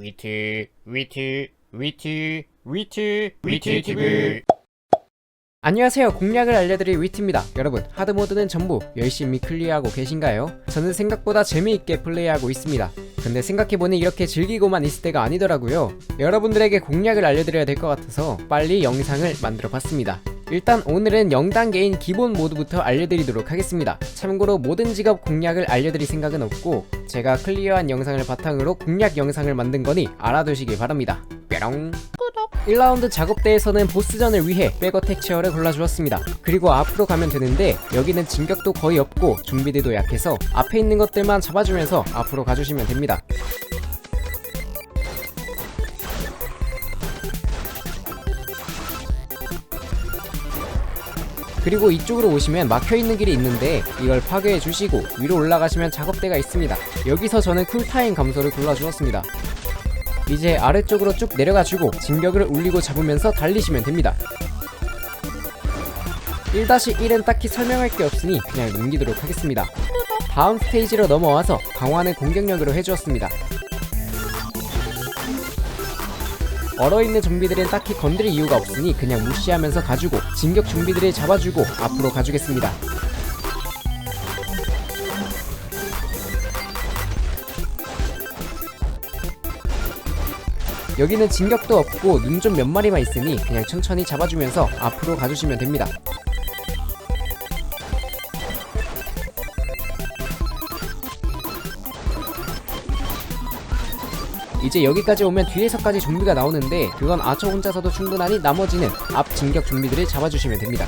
위트 위트 위트 위트 위트 TV. 안녕하세요. 공략을 알려드릴 위트입니다. 여러분 하드모드는 전부 열심히 클리어하고 계신가요? 저는 생각보다 재미있게 플레이하고 있습니다. 근데 생각해보니 이렇게 즐기고만 있을 때가 아니더라고요. 여러분들에게 공략을 알려드려야 될 것 같아서 빨리 영상을 만들어 봤습니다 일단 오늘은 0단계인 기본 모드부터 알려드리도록 하겠습니다 참고로 모든 직업 공략을 알려드릴 생각은 없고 제가 클리어한 영상을 바탕으로 공략 영상을 만든 거니 알아두시길 바랍니다 뾰롱 1라운드 작업대에서는 보스전을 위해 백어 텍처를 골라주었습니다. 그리고 앞으로 가면 되는데 여기는 진격도 거의 없고 좀비들도 약해서 앞에 있는 것들만 잡아주면서 앞으로 가주시면 됩니다. 그리고 이쪽으로 오시면 막혀있는 길이 있는데 이걸 파괴해 주시고 위로 올라가시면 작업대가 있습니다. 여기서 저는 쿨타임 감소를 골라주었습니다. 이제 아래쪽으로 쭉 내려가지고 진격을 울리고 잡으면서 달리시면 됩니다. 1-1은 딱히 설명할 게 없으니 그냥 넘기도록 하겠습니다. 다음 스테이지로 넘어와서 강화는 공격력으로 해주었습니다. 얼어있는 좀비들은 딱히 건드릴 이유가 없으니 그냥 무시하면서 가주고 진격 좀비들을 잡아주고 앞으로 가주겠습니다. 여기는 진격도 없고 눈 좀 몇 마리만 있으니 그냥 천천히 잡아주면서 앞으로 가주시면 됩니다. 이제 여기까지 오면 뒤에서까지 좀비가 나오는데 그건 아처 혼자서도 충분하니 나머지는 앞 진격 좀비들을 잡아주시면 됩니다.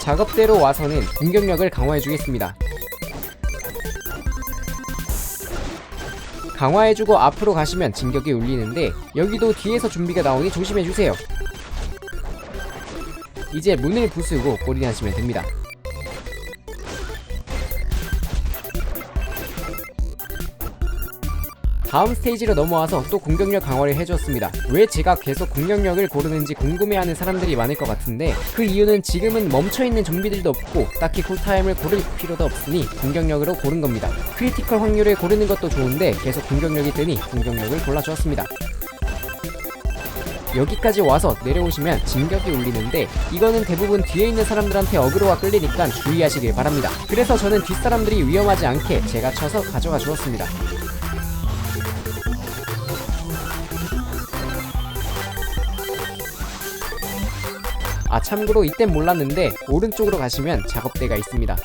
작업대로 와서는 공격력을 강화해 주겠습니다. 강화해주고 앞으로 가시면 진격이 울리는데 여기도 뒤에서 좀비가 나오니 조심해주세요. 이제 문을 부수고 골인하시면 됩니다. 다음 스테이지로 넘어와서 또 공격력 강화를 해주었습니다. 왜 제가 계속 공격력을 고르는지 궁금해하는 사람들이 많을 것 같은데 그 이유는 지금은 멈춰있는 좀비들도 없고 딱히 쿨타임을 고를 필요도 없으니 공격력으로 고른 겁니다. 크리티컬 확률을 고르는 것도 좋은데 계속 공격력이 뜨니 공격력을 골라주었습니다. 여기까지 와서 내려오시면 진격이 울리는데 이거는 대부분 뒤에 있는 사람들한테 어그로가 끌리니까 주의하시길 바랍니다. 그래서 저는 뒷사람들이 위험하지 않게 제가 쳐서 가져가 주었습니다. 아 참고로 이땐 몰랐는데 오른쪽으로 가시면 작업대가 있습니다.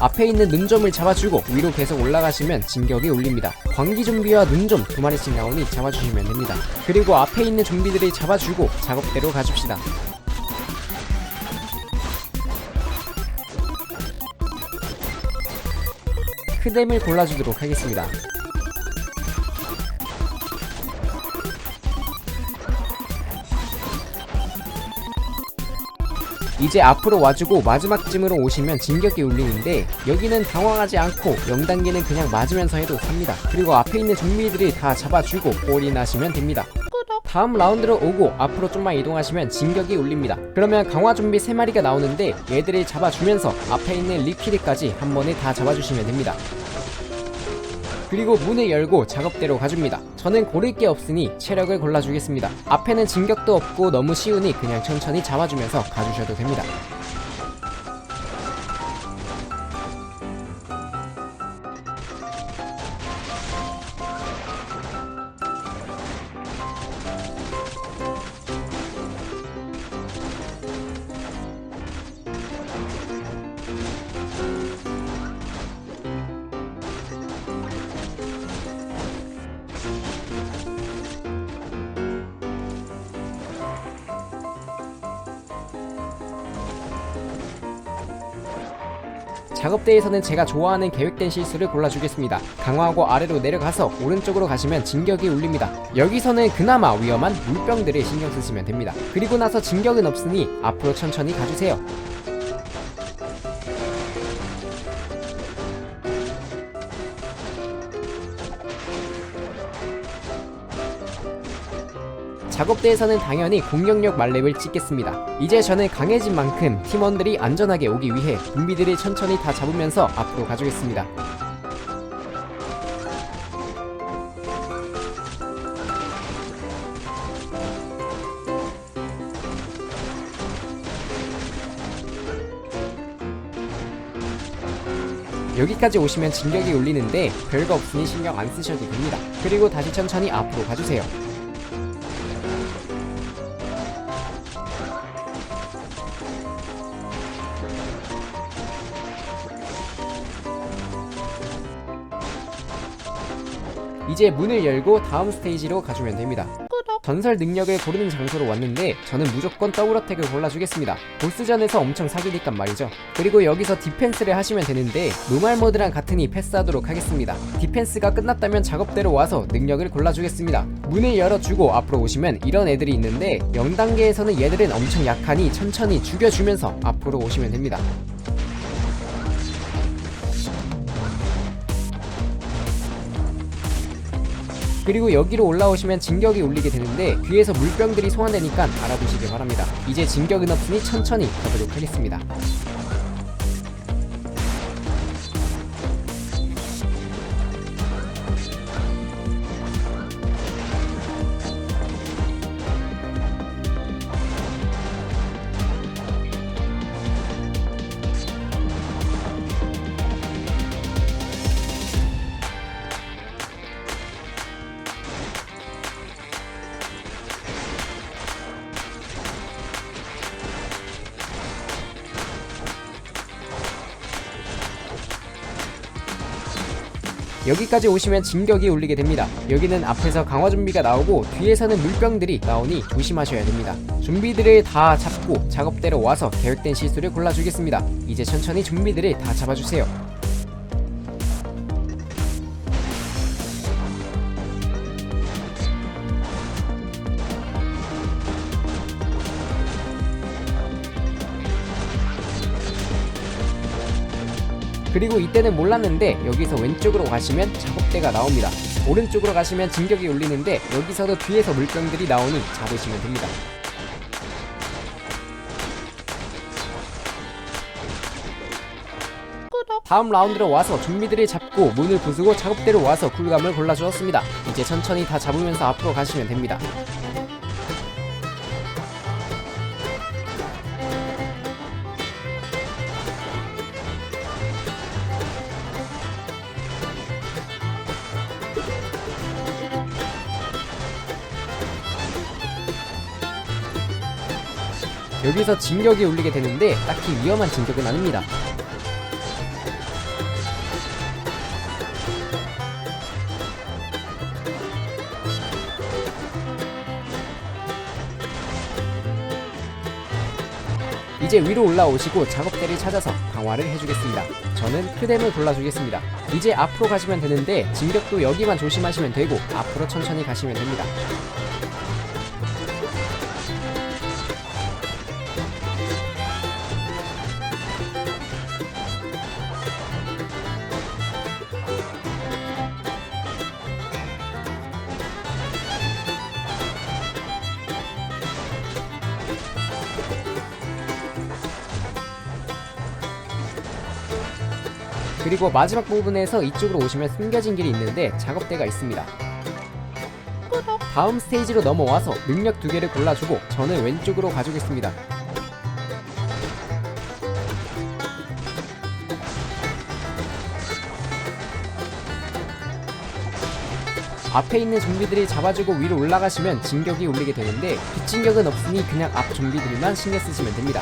앞에 있는 눈점을 잡아주고 위로 계속 올라가시면 진격이 울립니다. 광기 좀비와 눈점 두 마리씩 나오니 잡아주시면 됩니다. 그리고 앞에 있는 좀비들을 잡아주고 작업대로 가줍시다. 크뎀을 골라주도록 하겠습니다. 이제 앞으로 와주고 마지막쯤으로 오시면 진격이 울리는데 여기는 당황하지 않고 0단계는 그냥 맞으면서 해도 삽니다. 그리고 앞에 있는 좀비들이 다 잡아주고 골인하시면 됩니다. 다음 라운드로 오고 앞으로 좀만 이동하시면 진격이 울립니다. 그러면 강화 좀비 3마리가 나오는데 얘들을 잡아주면서 앞에 있는 리퀴드까지 한 번에 다 잡아주시면 됩니다. 그리고 문을 열고 작업대로 가줍니다. 저는 고를 게 없으니 체력을 골라주겠습니다. 앞에는 진격도 없고 너무 쉬우니 그냥 천천히 잡아주면서 가주셔도 됩니다. 작업대에서는 제가 좋아하는 계획된 실수를 골라주겠습니다. 강화하고 아래로 내려가서 오른쪽으로 가시면 진격이 울립니다. 여기서는 그나마 위험한 물병들을 신경 쓰시면 됩니다. 그리고 나서 진격은 없으니 앞으로 천천히 가주세요. 작업대에서는 당연히 공격력 만렙을 찍겠습니다. 이제 저는 강해진 만큼 팀원들이 안전하게 오기 위해 좀비들을 천천히 다 잡으면서 앞으로 가주겠습니다. 여기까지 오시면 진격이 울리는데 별거 없으니 신경 안 쓰셔도 됩니다. 그리고 다시 천천히 앞으로 가주세요. 이제 문을 열고 다음 스테이지로 가주면 됩니다. 전설 능력을 고르는 장소로 왔는데 저는 무조건 더블어택을 골라주겠습니다. 보스전에서 엄청 사기니까 말이죠. 그리고 여기서 디펜스를 하시면 되는데 노말 모드랑 같으니 패스하도록 하겠습니다. 디펜스가 끝났다면 작업대로 와서 능력을 골라주겠습니다. 문을 열어주고 앞으로 오시면 이런 애들이 있는데 0단계에서는 얘들은 엄청 약하니 천천히 죽여주면서 앞으로 오시면 됩니다. 그리고 여기로 올라오시면 진격이 울리게 되는데 뒤에서 물병들이 소환되니까 알아두시길 바랍니다. 이제 진격은 없으니 천천히 가도록 하겠습니다. 여기까지 오시면 진격이 울리게 됩니다. 여기는 앞에서 강화 좀비가 나오고 뒤에서는 물병들이 나오니 조심하셔야 됩니다. 좀비들을 다 잡고 작업대로 와서 계획된 실수를 골라주겠습니다. 이제 천천히 좀비들을 다 잡아주세요. 그리고 이때는 몰랐는데 여기서 왼쪽으로 가시면 작업대가 나옵니다. 오른쪽으로 가시면 진격이 울리는데 여기서도 뒤에서 물병들이 나오니 잡으시면 됩니다. 다음 라운드로 와서 좀비들을 잡고 문을 부수고 작업대로 와서 쿨감을 골라주었습니다. 이제 천천히 다 잡으면서 앞으로 가시면 됩니다. 여기서 진격이 울리게 되는데 딱히 위험한 진격은 아닙니다. 이제 위로 올라오시고 작업대를 찾아서 강화를 해주겠습니다. 저는 크뎀을 골라주겠습니다. 이제 앞으로 가시면 되는데 진격도 여기만 조심하시면 되고 앞으로 천천히 가시면 됩니다. 그리고 마지막 부분에서 이쪽으로 오시면 숨겨진 길이 있는데 작업대가 있습니다. 다음 스테이지로 넘어와서 능력 두 개를 골라주고 저는 왼쪽으로 가주겠습니다. 앞에 있는 좀비들이 잡아주고 위로 올라가시면 진격이 울리게 되는데 뒷진격은 없으니 그냥 앞 좀비들만 신경 쓰시면 됩니다.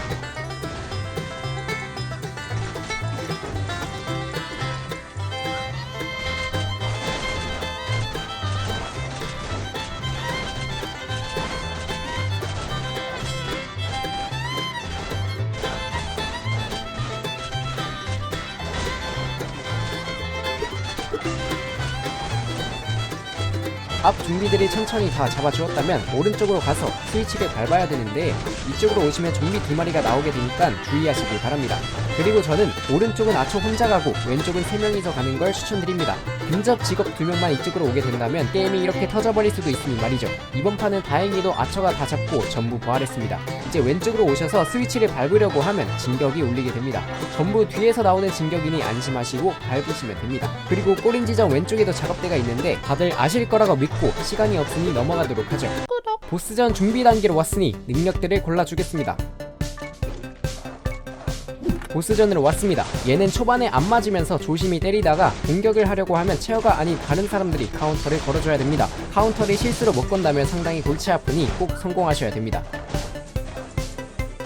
up 좀비들이 천천히 다 잡아주었다면 오른쪽으로 가서 스위치를 밟아야 되는데 이쪽으로 오시면 좀비 두 마리가 나오게 되니까 주의하시길 바랍니다. 그리고 저는 오른쪽은 아초 혼자 가고 왼쪽은 세 명이서 가는 걸 추천드립니다. 근접 직업 두 명만 이쪽으로 오게 된다면 게임이 이렇게 터져버릴 수도 있으니 말이죠. 이번 판은 다행히도 아처가 다 잡고 전부 부활했습니다. 이제 왼쪽으로 오셔서 스위치를 밟으려고 하면 진격이 울리게 됩니다. 전부 뒤에서 나오는 진격이니 안심하시고 밟으시면 됩니다. 그리고 꼬린 지점 왼쪽에도 작업대가 있는데 다들 아실 거라고 믿고 시간이 없으니 넘어가도록 하죠. 보스전 준비 단계로 왔으니 능력들을 골라주겠습니다. 보스전으로 왔습니다. 얘는 초반에 안 맞으면서 조심히 때리다가 공격을 하려고 하면 체어가 아닌 다른 사람들이 카운터를 걸어줘야 됩니다. 카운터를 실수로 못 건다면 상당히 골치 아프니 꼭 성공하셔야 됩니다.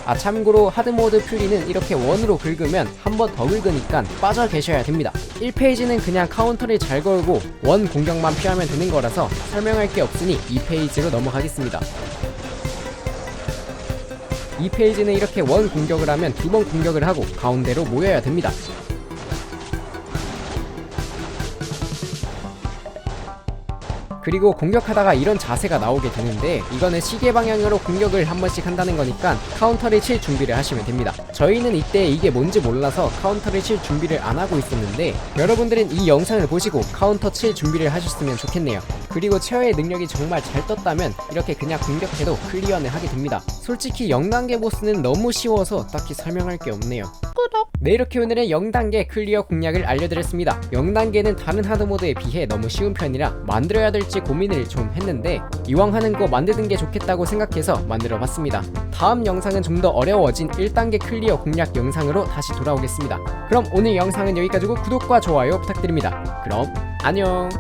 아 참고로 하드모드 퓨리는 이렇게 원으로 긁으면 한 번 더 긁으니까 빠져 계셔야 됩니다. 1페이지는 그냥 카운터를 잘 걸고 원 공격만 피하면 되는 거라서 설명할 게 없으니 2페이지로 넘어가겠습니다. 2페이지는 이렇게 원 공격을 하면 두 번 공격을 하고 가운데로 모여야 됩니다 그리고 공격하다가 이런 자세가 나오게 되는데 이거는 시계 방향으로 공격을 한 번씩 한다는 거니까 카운터를 칠 준비를 하시면 됩니다. 저희는 이때 이게 뭔지 몰라서 카운터를 칠 준비를 안 하고 있었는데 여러분들은 이 영상을 보시고 카운터 칠 준비를 하셨으면 좋겠네요. 그리고 체어의 능력이 정말 잘 떴다면 이렇게 그냥 공격해도 클리어는 하게 됩니다. 솔직히 0단계 보스는 너무 쉬워서 딱히 설명할 게 없네요. 네 이렇게 오늘은 0단계 클리어 공략을 알려드렸습니다. 0단계는 다른 하드모드에 비해 너무 쉬운 편이라 만들어야 될지 고민을 좀 했는데 이왕 하는 거 만드는 게 좋겠다고 생각해서 만들어 봤습니다. 다음 영상은 좀 더 어려워진 1단계 클리어 공략 영상으로 다시 돌아오겠습니다. 그럼 오늘 영상은 여기까지고 구독과 좋아요 부탁드립니다. 그럼 안녕